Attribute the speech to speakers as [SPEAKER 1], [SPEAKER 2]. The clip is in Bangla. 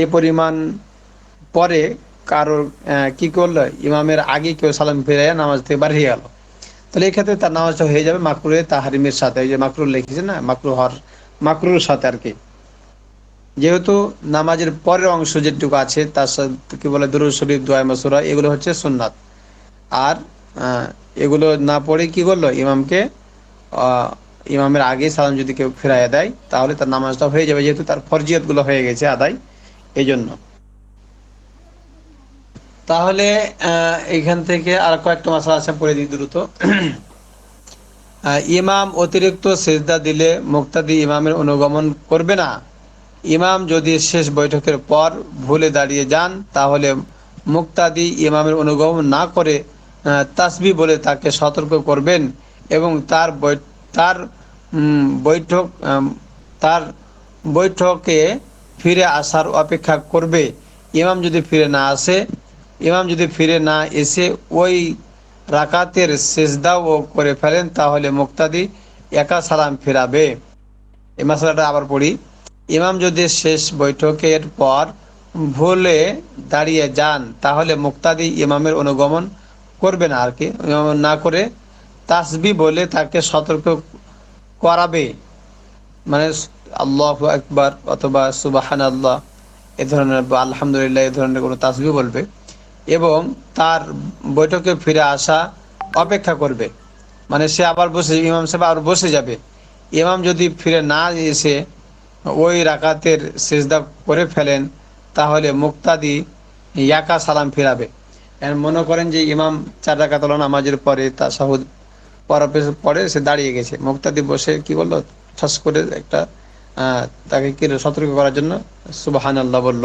[SPEAKER 1] এ পরিমাণ পরে কারোর কি করল? ইমামের আগে কেউ সালাম ফিরাইয়া নামাজ থেকে বার হয়ে গেল। তাহলে এই ক্ষেত্রে তার নামাজটা হয়ে যাবে মাকরুরে তাহারিমের সাথে। ওই যে মাকরুর লিখেছে না মাকরু হর মাকরুর সাথে আর কি। যেহেতু নামাজের পরের অংশ যেটুকু আছে, তার সাথে কি বলে, দুরুদ শরীফ, দোয়া, মাসুরা, এগুলো হচ্ছে সুন্নাত। আর এগুলো না পড়ে কি করল? ইমামকে ইমামের আগে সালাম যদি কেউ ফেরাইয়া দেয়, তাহলে তার নামাজটা হয়ে যাবে যেহেতু তার ফরজিয়তগুলো হয়ে গেছে আদায়। এই জন্য তাহলে এখান থেকে আর কয়েকটা মশলা আছে, পড়ে দিই দ্রুত। ইমাম অতিরিক্ত সেজদা দিলে মুক্তাদি ইমামের অনুগমন করবে না। ইমাম যদি শেষ বৈঠকের পর ভুলে দাঁড়িয়ে যান, তাহলে মুক্তাদি ইমামের অনুগমন না করে তাসবি বলে তাকে সতর্ক করবেন এবং তার তার বৈঠক তার বৈঠকে ফিরে আসার অপেক্ষা করবে। ইমাম যদি ফিরে না আসে, ইমাম যদি ফিরে না এসে ওই রাকাতের শেষদাও করে ফেলেন, তাহলে মুক্তাদি একা সালাম ফেরাবে। এই মশলাটা আবার পড়ি। ইমাম যদি শেষ বৈঠকের পর ভুলে দাঁড়িয়ে যান, তাহলে মুক্তাদি ইমামের অনুগমন করবে না আর কি। না করে তাসবি বলে তাকে সতর্ক করাবে। মানে আল্লাহ একবার অথবা সুবাহান আল্লাহ এ ধরনের বা আলহামদুলিল্লাহ এ ধরনের কোনো তাসবি বলবে এবং তার বৈঠকে ফিরে আসা অপেক্ষা করবে। মানে সে আবার বসে, ইমাম সাহেব আবার বসে যাবে। ইমাম যদি ফিরে না এসে ওই রাকাতের সেজদা করে ফেলেন, তাহলে মুক্তাদি ইয়াকা সালাম ফিরাবে। মনে করেন যে ইমাম চার রাকাত নামাজের পরে তা সাহুদ পরে সে দাঁড়িয়ে গেছে। মুক্তাদি বসে কি বলল? ঠাস করে একটা তাকে কি সতর্ক করার জন্য? সুবাহান আল্লাহ বলল।